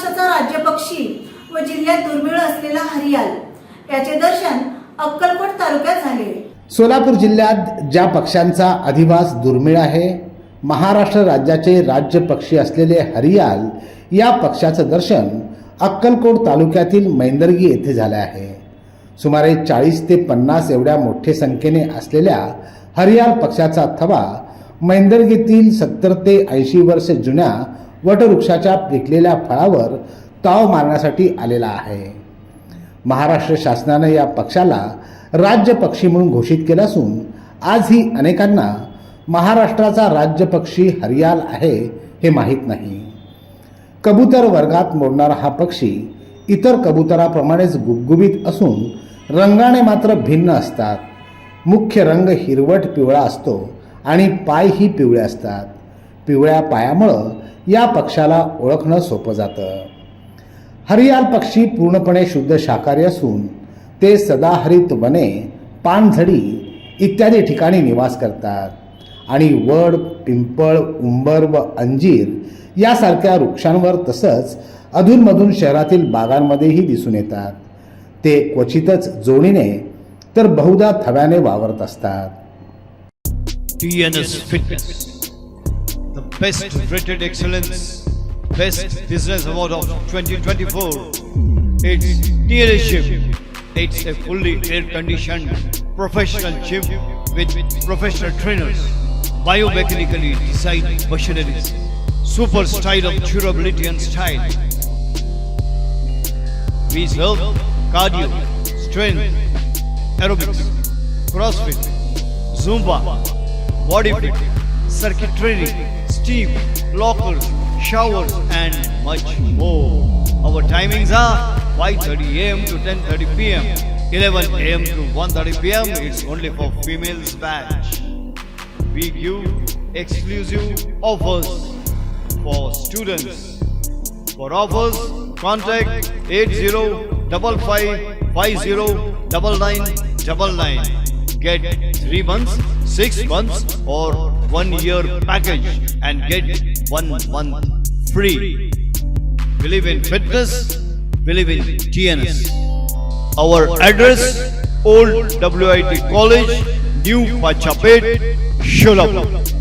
महाराष्ट्राचा राज्य पक्षी व जिल्ह्यात दुर्मिळ असलेला हरियाल. याचे दर्शन अक्कलकोट तालुक्यात झाले. सोलापूर जिल्ह्यात ज्या पक्ष्यांचा अधिवास दुर्मिळ आहे महाराष्ट्र राज्याचे राज्य पक्षी असलेले हरियाल या पक्षाचं दर्शन अक्कलकोट तालुक्यातील मैंदर्गी येथे झाले आहे. सुमारे चाळीस ते पन्नास एवढ्या मोठ्या संख्येने असलेल्या हरियाल पक्षाचा थवा मैंदर्गीतील सत्तर ते ऐंशी वर्ष जुन्या वटवृक्षाच्या पिकलेल्या फळावर ताव मारण्यासाठी आलेला आहे. महाराष्ट्र शासनानं या पक्षाला राज्य पक्षी म्हणून घोषित केलं असून आजही अनेकांना महाराष्ट्राचा राज्य पक्षी हरियाल आहे हे माहीत नाही. कबूतर वर्गात मोडणारा हा पक्षी इतर कबुतराप्रमाणेच गुबगुबीत असून रंगाने मात्र भिन्न असतात. मुख्य रंग हिरवट पिवळा असतो आणि पायही पिवळे असतात. पिवळ्या पायामुळं या पक्षाला ओळखणं सोपं जातं. हरियाल पक्षी पूर्णपणे शुद्ध शाकाहारी असून ते सदाहरित वने पानझडी इत्यादी ठिकाणी निवास करतात. आणि वड पिंपळ उंबर व अंजीर यासारख्या वृक्षांवर तसंच अधूनमधून शहरातील बागांमध्येही दिसून येतात. ते क्वचितच जोडीने तर बहुधा थव्याने वावरत असतात. Fitness, the best rated excellence, best business award of 2024. It's Gym. It's a fully air conditioned professional gym with professional trainers, biomechanically designed machineries, super style of durability and style. We serve cardio, strength, aerobics, crossfit, Zumba, body circuit training, steam, lockers, showers, and much more. Our timings are 5:30 a.m. to 10:30 p.m. 11 a.m. to 1:30 p.m. It's only for females batch. We give exclusive offers for students. For offers, contact 8055509999. Get 3 months, 6 months or 1 year package and get 1 month free. Believe in fitness, believe in TNS. Our address Old WIT College, New Pachapet, Sholapur.